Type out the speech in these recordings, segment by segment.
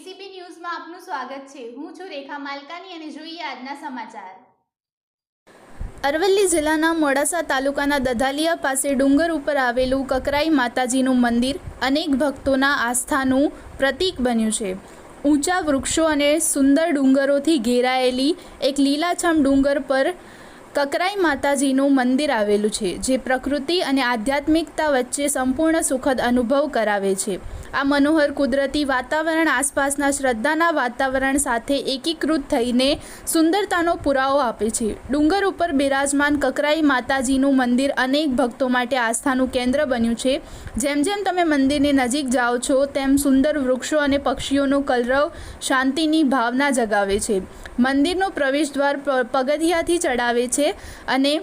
સ્વાગત છે. હું છું રેખા માલકાની અને જોઈએ આજના સમાચાર. અરવલ્લી જિલ્લાના મોડાસા તાલુકાના દધાલિયા પાસે ડુંગર ઉપર આવેલું કકરાઈ માતાજીનું મંદિર અનેક ભક્તોના આસ્થાનું પ્રતીક બન્યું છે. ઊંચા વૃક્ષો અને સુંદર ડુંગરોથી ઘેરાયેલી એક લીલાછમ ડુંગર પર કકરાઈ માતાજીનું મંદિર આવેલું છે, જે પ્રકૃતિ અને આધ્યાત્મિકતા વચ્ચે સંપૂર્ણ સુખદ અનુભવ કરાવે છે. આ મનોહર કુદરતી વાતાવરણ આસપાસના શ્રદ્ધાના વાતાવરણ સાથે એકીકૃત થઈને સુંદરતાનો પુરાવો આપે છે. ડુંગર ઉપર બિરાજમાન કકરાઈ માતાજીનું મંદિર અનેક ભક્તો માટે આસ્થાનું કેન્દ્ર બન્યું છે. જેમ જેમ તમે મંદિરની નજીક જાઓ છો, તેમ સુંદર વૃક્ષો અને પક્ષીઓનો કલરવ શાંતિની ભાવના જગાવે છે. મંદિરનો પ્રવેશદ્વાર પગથિયાથી ચડાવે છે અને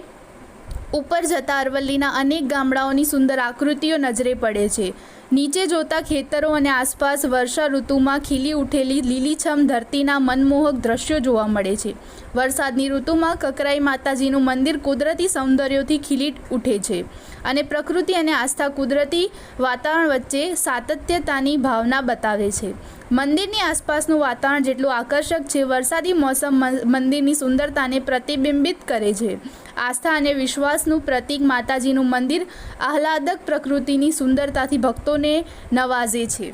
ઉપર જતા અરવલ્લીના અનેક ગામડાઓની સુંદર આકૃતિઓ નજરે પડે છે. નીચે જોતા ખેતરો અને આસપાસ વર્ષા ઋતુમાં ખીલી ઉઠેલી લીલીછમ ધરતીના મનમોહક દ્રશ્યો જોવા મળે છે. વરસાદની ઋતુમાં કકરાઈ માતાજીનું મંદિર કુદરતી સૌંદર્યોથી ખીલી ઉઠે છે અને પ્રકૃતિ અને આસ્થા કુદરતી વાતાવરણ વચ્ચે સાતત્યતાની ભાવના બતાવે છે. મંદિરની આસપાસનું વાતાવરણ જેટલું આકર્ષક છે, વરસાદી મોસમ મંદિરની સુંદરતાને પ્રતિબિંબિત કરે છે. આસ્થા અને વિશ્વાસનું પ્રતીક માતાજીનું મંદિર આહલાદક પ્રકૃતિની સુંદરતાથી ભક્તોને નવાઝે છે.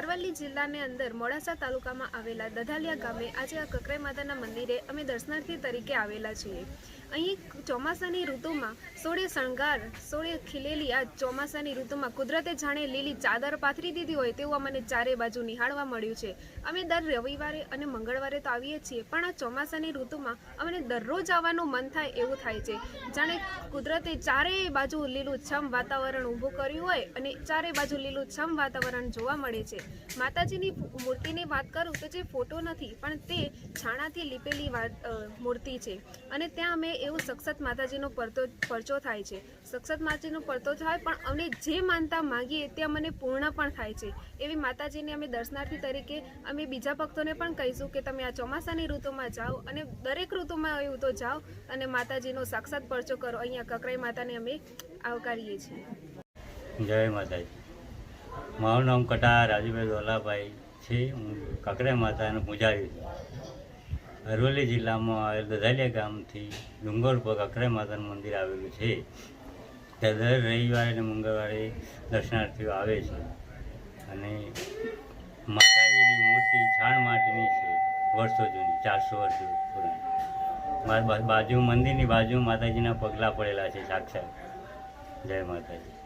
અરવલ્લી જિલ્લાની અંદર મોડાસા તાલુકામાં આવેલા દધાલિયા ગામે આજે આ કકરાઈ માતાના મંદિરે અમે દર્શનાર્થી તરીકે આવેલા છીએ. અહીં ચોમાસાની ઋતુમાં સોળે શણગાર, સોળે ખીલેલી આ ચોમાસાની ઋતુમાં કુદરતે જાણે લીલી ચાદર પાથરી દીધી હોય તેવું અમને ચારે બાજુ નિહાળવા મળ્યું છે. અમે દર રવિવારે અને મંગળવારે તો આવીએ છીએ, પણ આ ચોમાસાની ઋતુમાં અમને દરરોજ આવવાનું મન થાય એવું થાય છે. જાણે કુદરતે ચારેય બાજુ લીલું છમ વાતાવરણ ઊભું કર્યું હોય અને ચારે બાજુ લીલું છમ વાતાવરણ જોવા મળે છે. માતાજીની મૂર્તિની વાત કરું તો જે ફોટો નથી, પણ તે છાણાથી લીપેલી મૂર્તિ છે. અને ત્યાં અમે એવું સક્ષત માતાજીનો પરતો પરચો થાય છે. સક્ષત માતાજીનો પરતો થાય પણ અમને જે માનતા માંગીએ તે અમને પૂર્ણ પણ થાય છે. એવી માતાજીને અમે દર્શનાર્થી તરીકે અમે બીજા ભક્તોને પણ કહીશું કે તમે આ ચોમાસાની ઋતુમાં જાઓ અને દરેક ઋતુમાં એવું તો જાઓ અને માતાજીનો સાક્ષાત પરચો કરો. અહીંયા કકરાઈ માતાને અમે આવકારીએ છીએ. જય માતાજી. મારું નામ કટા રાજુભાઈ દોલાભાઈ છે. હું કકરાઈ માતાને પૂજારી છું. અરવલ્લી જિલ્લામાં આવેલ દધાલિયા ગામથી ડુંગર પર અકરાઈ માતાનું મંદિર આવેલું છે. ત્યાં દર રવિવારે અને મંગળવારે દર્શનાર્થીઓ આવે છે. અને માતાજીની મૂર્તિ છાણ માટીની છે, વર્ષો જૂની, ચારસો વર્ષ પુરાણી. બાજુ મંદિરની બાજુ માતાજીના પગલાં પડેલા છે, સાક્ષાત. જય માતાજી.